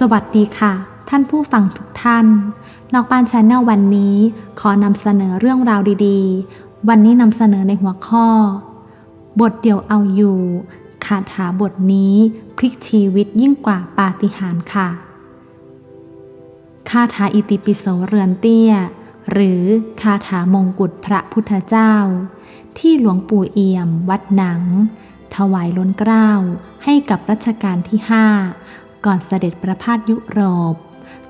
สวัสดีค่ะ ท่านผู้ฟังทุกท่าน นอกบ้านชาแนลวันนี้ ขอนำเสนอเรื่องราวดีๆ วันนี้นำเสนอในหัวข้อ บทเดียวเอาอยู่คาถาบทนี้พลิกชีวิตยิ่งกว่าปาฏิหาริย์ค่ะคาถาอิติปิโสเรือนเตี้ย หรือคาถามงกุฎพระพุทธเจ้า ที่หลวงปู่เอี่ยม วัดหนัง ถวายล้นเกล้าให้กับรัชกาลที่ห้า ก่อนเสด็จประพาสยุโรป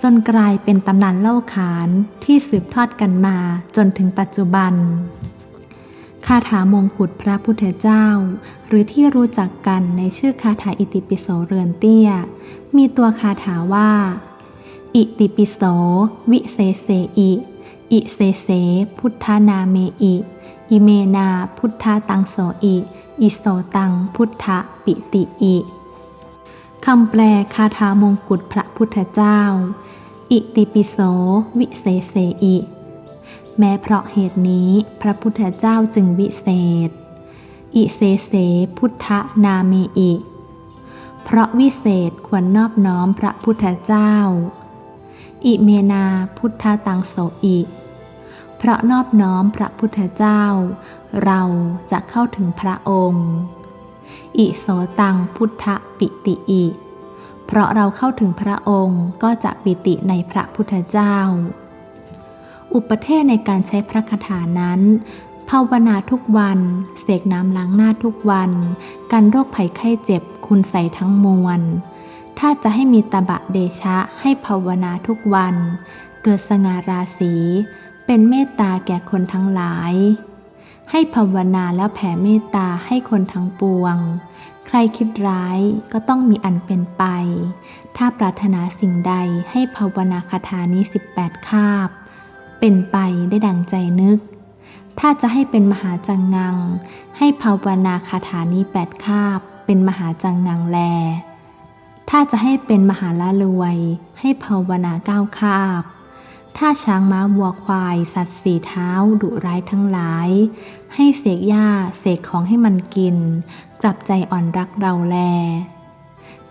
จนกลายเป็นตำนานเล่าขานที่สืบทอดกันมาจนถึงปัจจุบัน คาถามงกุฎพระพุทธเจ้า หรือที่รู้จักกันในชื่อคาถาอิติปิโสเรือนเตี้ย มีตัวคาถาว่า อิติปิโส วิเศเสอิอิเสเส พุทธานาเมอิ อิเมนา พุทธาตังโสอิ อิโสตัง พุทธปิติอิ คำแปลคาถามงกุฎพระพุทธเจ้า อิติปิโส วิเศษเสอิ แม้เพราะเหตุนี้พระพุทธเจ้าจึงวิเศษ อิเสเสพุทธนาเมอิ เพราะวิเศษควรนอบน้อมพระพุทธเจ้า อิเมนาพุทธตังโสอิ เพราะนอบน้อมพระพุทธเจ้า เราจะเข้าถึงพระองค์ อิโสตังพุทธปิติอิเพราะเราเข้าถึงพระองค์ก็จะปิติในพระพุทธเจ้า อุปเทศในการใช้พระคาถานั้นภาวนาทุกวัน เสกน้ำล้างหน้าทุกวันกันโรคภัยไข้เจ็บคุณใส่ทั้งมวล ถ้าจะให้มีตบะเดชะให้ภาวนาทุกวัน เกิดสง่าราศี เป็นเมตตาแก่คนทั้งหลาย ให้ภาวนาแล้วแผ่เมตตาให้คนทั้งปวง ใครคิดร้ายก็ต้องมีอันเป็นไป ถ้าปรารถนาสิ่งใดให้ภาวนาคาถานี้ 18 คาบ เป็นไปได้ดังใจนึก ถ้าจะให้เป็นมหาจังงัง ให้ภาวนาคาถานี้ 8 คาบ เป็นมหาจังงังแล ถ้าจะให้เป็นมหาละรวย ให้ภาวนาเก้าคาบ ถ้าช้างม้าวัวควาย สัตว์สี่เท้าดุร้ายทั้งหลาย ให้เสกหญ้าเสกของให้มันกิน กลับใจอ่อนรักเราแล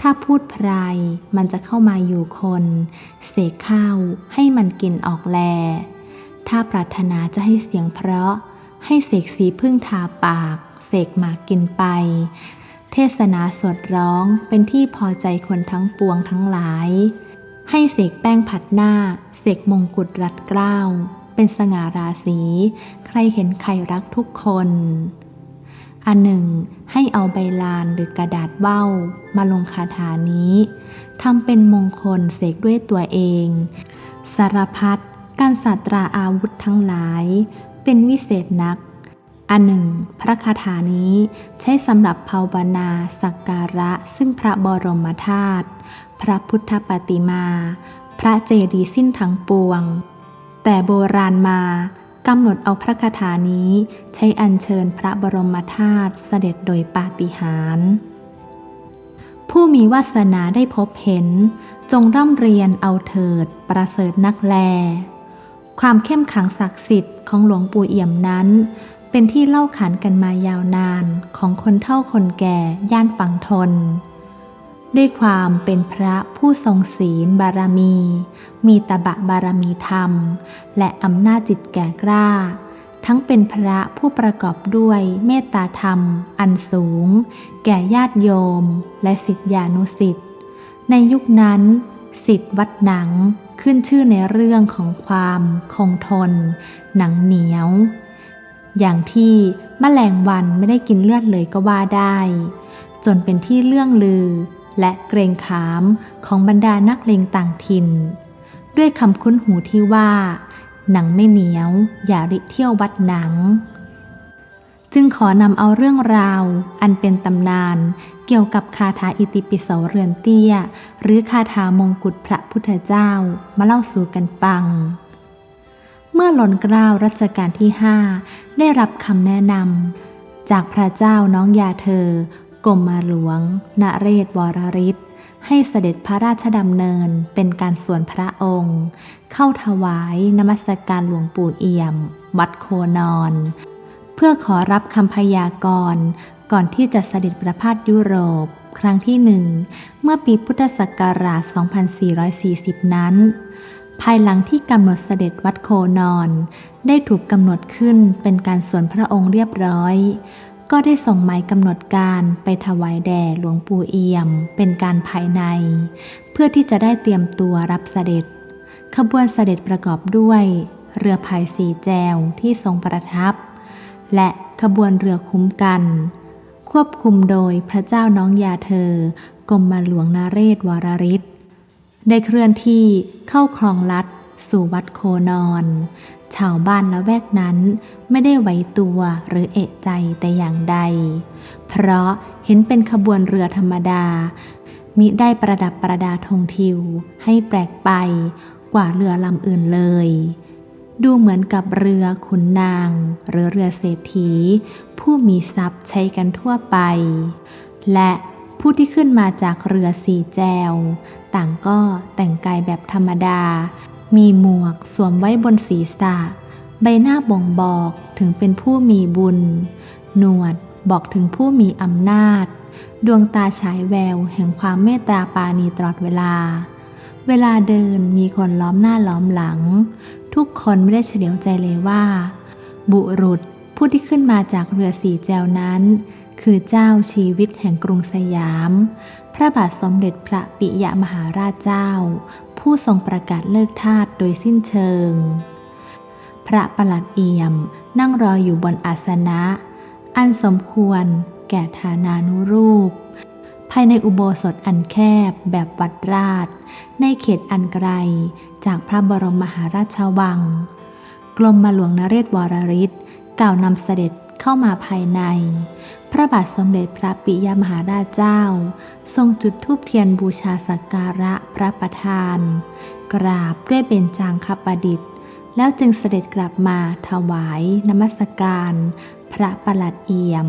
ถ้าพูดพรายมันจะเข้ามาอยู่คน เสกข้าวให้มันกินออกแล ถ้าปรารถนาจะให้เสียงเพราะ ให้เสกสีพึ่งทาปาก เสกหมากกินไป เทศนาสดร้องเป็นที่พอใจคนทั้งปวงทั้งหลาย ให้เสกแป้งผัดหน้า เสกมงกุฎรัดเกล้า เป็นสง่าราศี ใครเห็นใครรักทุกคน อันหนึ่ง ให้เอาใบลานหรือกระดาษเบ้า มาลงคาถานี้ทำเป็นมงคลเสกด้วยตัวเอง สารพัดการศาสตราอาวุธทั้งหลาย เป็นวิเศษนักอันหนึ่ง พระคาถานี้ใช้สำหรับภาวนาสักการะซึ่งพระบรมธาตุ พระพุทธปฏิมา พระเจดีย์สิ้นทั้งปวง แต่โบราณมากำหนดเอาพระคาถานี้ใช้อัญเชิญพระบรมธาตุเสด็จโดยปาฏิหาริย์ผู้มีวาสนาได้พบเห็น จงร่ำเรียนเอาเถิดประเสริฐนักแล ความเข้มขังศักดิ์สิทธิ์ของหลวงปู่เอี่ยมนั้น เป็นที่เล่าขานกันมายาวนานของคนเฒ่าคนแก่ย่านฝั่งทน ด้วยความเป็นพระผู้ทรงศีลบารมี มีตบะบารมีธรรม และอำนาจจิตแก่กล้า ทั้งเป็นพระผู้ประกอบด้วยเมตตาธรรม อันสูง แก่ญาติโยม และสิทธิานุสิทธิ์ในยุคนั้น สิทธิ์วัดหนังขึ้นชื่อในเรื่องของความคงทน หนังเหนียว อย่างที่มแมลงวันไม่ได้กินเลือดเลยก็ว่าได้ จนเป็นที่เลื่องลือ และเกรงขามของบรรดานักเลงต่างถิ่น ด้วยคำคุ้นหูที่ว่า หนังไม่เหนียว อย่าริเที่ยววัดหนัง จึงขอนำเอาเรื่องราว อันเป็นตำนานเกี่ยวกับคาถาอิติปิโสเรือนเตี้ย หรือคาถามงกุฎพระพุทธเจ้ามาเล่าสู่กันฟัง เมื่อหล่นกล้ารัชกาลที่ห้าได้รับคำแนะนำจากพระเจ้าน้องยาเธอ กรมมาหลวงนเรศวรริศให้เสด็จพระราชดำเนินเป็นการส่วนพระองค์ เข้าถวายนมัสการหลวงปู่เอี่ยม วัดโคนอน เพื่อขอรับคำพยากรณ์ก่อนที่จะเสด็จประพาสยุโรป ครั้งที่หนึ่ง เมื่อปีพุทธศักราช 2440 นั้น ภายหลังที่กำหนดเสด็จวัดโคนอน ได้ถูกกำหนดขึ้นเป็นการส่วนพระองค์เรียบร้อย ก็ได้ส่งหมายกำหนดการไปถวายแด่หลวงปู่เอี่ยม เป็นการภายใน เพื่อที่จะได้เตรียมตัวรับเสด็จ ขบวนเสด็จประกอบด้วย เรือพายสีแจวที่ทรงประทับ และขบวนเรือคุ้มกัน ควบคุมโดยพระเจ้าน้องยาเธอกรมหลวงนาเรศวรริศได้เคลื่อนที่เข้าคลองลัด สู่วัดโคนอน ชาวบ้านละแวกนั้นไม่ได้ไหวตัวหรือเอะใจแต่อย่างใด เพราะเห็นเป็นขบวนเรือธรรมดา มิได้ประดับประดาธงทิวให้แปลกไปกว่าเรือลำอื่นเลย ดูเหมือนกับเรือขุนนาง หรือเรือเศรษฐี ผู้มีทรัพย์ใช้กันทั่วไป และผู้ที่ขึ้นมาจากเรือสีแจว ต่างก็แต่งกายแบบธรรมดา มีหมวกสวมไว้บนศีรษะ ใบหน้าบ่งบอกถึงเป็นผู้มีบุญ หนวดบอกถึงผู้มีอำนาจ ดวงตาฉายแววแห่งความเมตตาปาณีตลอดเวลา เวลาเดินมีคนล้อมหน้าล้อมหลัง ทุกคนไม่ได้เฉลียวใจเลยว่า บุรุษผู้ที่ขึ้นมาจากเรือสีแจวนั้น คือเจ้าชีวิตแห่งกรุงสยาม พระบาทสมเด็จพระปิยมหาราชเจ้า ผู้ทรงประกาศเลิกทาสโดยสิ้นเชิง พระประหลัดเอี่ยมนั่งรออยู่บนอาสนะ อันสมควรแก่ฐานานุรูป ภายในอุโบสถอันแคบแบบวัดราช ในเขตอันไกลจากพระบรมมหาราชวัง กรมมาหลวงนเรศวรริศกล่าวนำเสด็จเข้ามาภายใน พระบาทสมเด็จพระปิยมหาราชเจ้า ทรงจุดธูปเทียนบูชาสักการะพระประธาน กราบด้วยเบญจางคประดิษฐ์ แล้วจึงเสด็จกลับมาถวายนมัสการ พระประหลัดเอี่ยม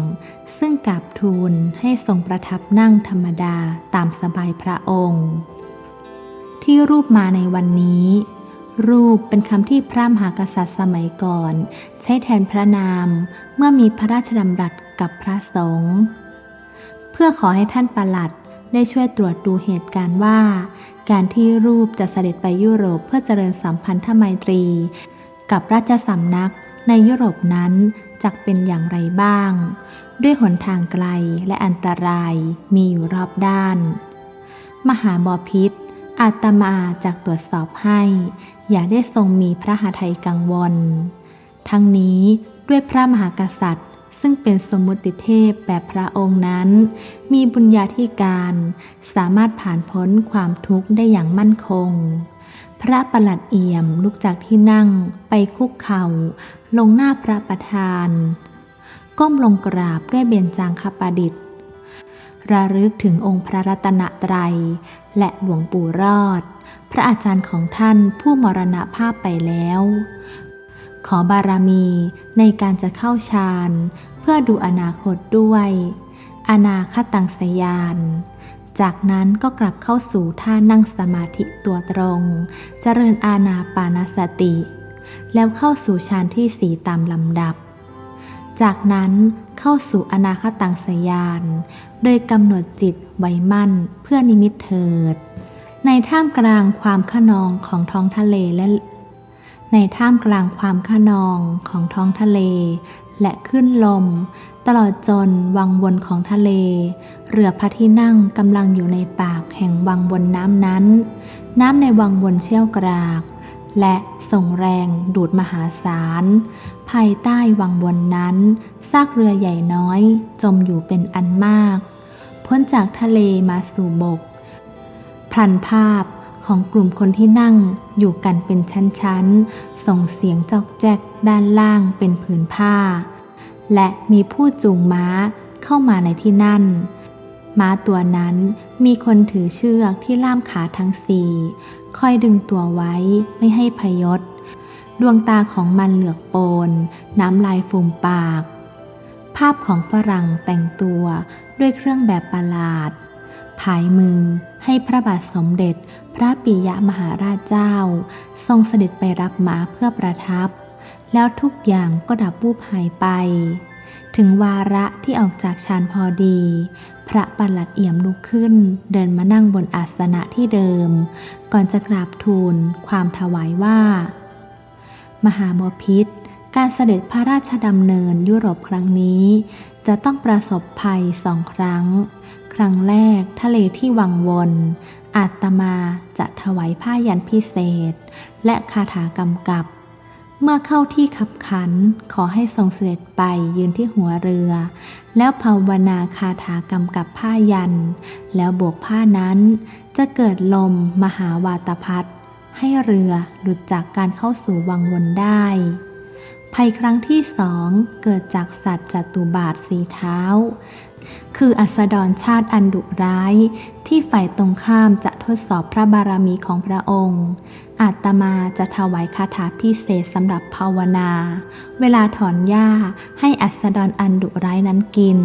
ซึ่งกราบทูลให้ทรงประทับนั่งธรรมดาตามสบายพระองค์ ที่รูปมาในวันนี้รูปเป็นคำที่พระมหากษัตริย์สมัยก่อน ใช้แทนพระนาม เมื่อมีพระราชดำรัส กับพระสงฆ์เพื่อขอให้ท่านประหลัดได้ช่วยตรวจดูเหตุการณ์ว่า การที่รูปจะเสด็จไปยุโรปเพื่อเจริญสัมพันธไมตรี กับราชสำนักในยุโรปนั้นจะเป็นอย่างไรบ้าง ด้วยหนทางไกลและอันตรายมีอยู่รอบด้าน มหาบอพิษอาตมาจากตรวจสอบให้ อย่าได้ทรงมีพระหาไทยกังวล ทั้งนี้ด้วยพระมหากษัตริย์ ซึ่งเป็นสมมุติเทพแบบพระองค์นั้น มีบุญญาธิการ สามารถผ่านพ้นความทุกข์ได้อย่างมั่นคง พระประหลัดเอี่ยมลุกจากที่นั่งไปคุกเข่า ลงหน้าพระประธาน ก้มลงกราบด้วยเบญจางคประดิษฐ์ ระลึกถึงองค์พระรัตนตรัย และหลวงปู่รอด พระอาจารย์ของท่านผู้มรณภาพไปแล้ว ขอบารมีในการจะเข้าฌานเพื่อดูอนาคตด้วย อนาคตังสยาน จากนั้นก็กลับเข้าสู่ท่านั่งสมาธิตัวตรง เจริญอาณาปานสติ แล้วเข้าสู่ฌานที่สีตามลำดับ จากนั้นเข้าสู่อนาคตังสยาน โดยกำหนดจิตไว้มั่นเพื่อนิมิตเถิด ในท่ามกลางความขนองของท้องทะเลและ ในท่ามกลางความขนองของท้องทะเล และขึ้นลม ตลอดจนวังวนของทะเล เรือพระที่นั่งกำลังอยู่ในปากแห่งวังวนน้ำนั้น น้ำในวังวนเชี่ยวกราก และส่งแรงดูดมหาศาล ภายใต้วังวนนั้นซากเรือใหญ่น้อย จมอยู่เป็นอันมาก พ้นจากทะเลมาสู่บกพลันภาพ ของกลุ่มคนที่นั่งอยู่กันเป็นชั้นๆ ส่งเสียงจอกแจกด้านล่างเป็นผืนผ้า และมีผู้จูงม้าเข้ามาในที่นั่น ม้าตัวนั้นมีคนถือเชือกที่ล่ามขาทั้งสี่คอยดึงตัวไว้ไม่ให้พยศ ดวงตาของมันเหลือกโปน น้ำลายฟูมปาก ภาพของฝรั่งแต่งตัวด้วยเครื่องแบบประหลาดผายมือให้พระบาทสมเด็จ พระปิยมหาราชเจ้า ทรงเสด็จไปรับม้าเพื่อประทับ แล้วทุกอย่างก็ดับวูบหายไป ถึงวาระที่ออกจากฌานพอดี พระประหลัดเอี่ยมลุกขึ้น เดินมานั่งบนอาสนะที่เดิม ก่อนจะกราบทูลความถวายว่า มหาบพิษการเสด็จพระราชดำเนินยุโรปครั้งนี้ จะต้องประสบภัยสองครั้ง ครั้งแรกทะเลที่วังวน อาตมาจะถวายผ้ายันพิเศษ และคาถากำกับ เมื่อเข้าที่ขับขันขอให้ทรงเสด็จไปยืนที่หัวเรือ แล้วภาวนาคาถากำกับผ้ายัน แล้วโบกผ้านั้นจะเกิดลมมหาวาตพัดให้เรือหลุดจากการเข้าสู่วังวนได้ ภัยครั้งที่สองเกิดจากสัตว์จัตุบาทสีเท้า คืออัสดรชาติอันดุร้าย ที่ฝ่ายตรงข้ามจะทดสอบพระบารมีของพระองค์ อาตมาจะถวายคาถาพิเศษสำหรับภาวนา เวลาถอนหญ้าให้อัสดรอันดุร้ายนั้นกิน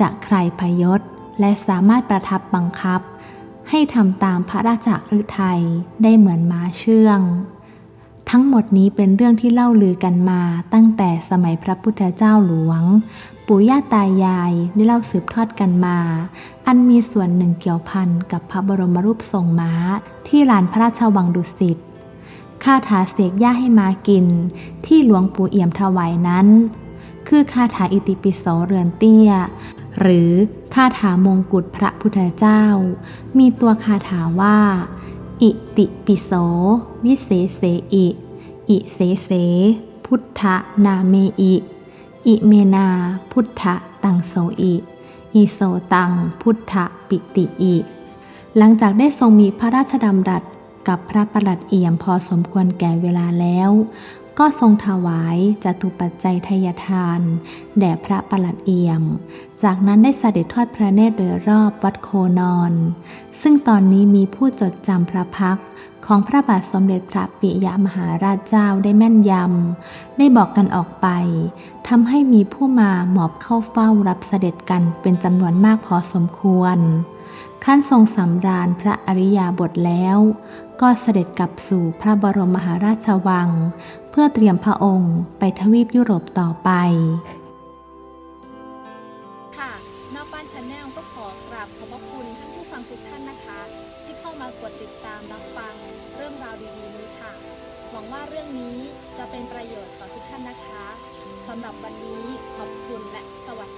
จะใครพยศ และสามารถประทับบังคับ ให้ทำตามพระราชฤทัยได้เหมือนม้าเชื่องทั้งหมดนี้เป็นเรื่องที่เล่าลือกันมาตั้งแต่สมัยพระพุทธเจ้าหลวง ปู่ย่าตายายได้เล่าสืบทอดกันมา อันมีส่วนหนึ่งเกี่ยวพันกับพระบรมรูปทรงม้า ที่ลานพระราชวังดุสิตคาถาเสกหญ้าให้มากิน ที่หลวงปู่เอี่ยมถวายนั้น คือคาถาอิติปิโสเรือนเตี้ย หรือคาถามงกุฎพระพุทธเจ้า มีตัวคาถาว่า อิติปิโส วิเศษเสอิ อิเสเส พุทธนาเมอิ อิเมนาพุทธตังโสอิอิโสตังพุทธปิติอิหลังจากได้ทรงมีพระราชดำรัสกับพระประหลัดเอี่ยมพอสมควรแก่เวลาแล้ว ก็ทรงถวายจตุปัจจัยทายทาน แด่พระประหลัดเอี่ยม จากนั้นได้เสด็จทอดพระเนตรโดยรอบวัดโคนอนซึ่งตอนนี้มีผู้จดจำพระพักของพระบาทสมเด็จพระปิยมหาราชเจ้าได้แม่นยำ ได้บอกกันออกไปทำให้มีผู้มาหมอบเข้าเฝ้ารับเสด็จกันเป็นจำนวนมากพอสมควร ครั้นทรงสำราญพระอริยาบทแล้ว ก็เสด็จกลับสู่พระบรมมหาราชวัง เพื่อเตรียมพระองค์ไปทวีปยุโรปต่อไปค่ะนอกบ้านชาแนลก็ขอกราบขอบพระคุณท่านผู้ฟังทุกท่านนะคะ ที่เข้ามากดติดตามรับฟังเรื่องราวดีๆนี้ค่ะ หวังว่าเรื่องนี้จะเป็นประโยชน์ต่อทุกท่านนะคะสำหรับวันนี้ขอบคุณและสวัสดี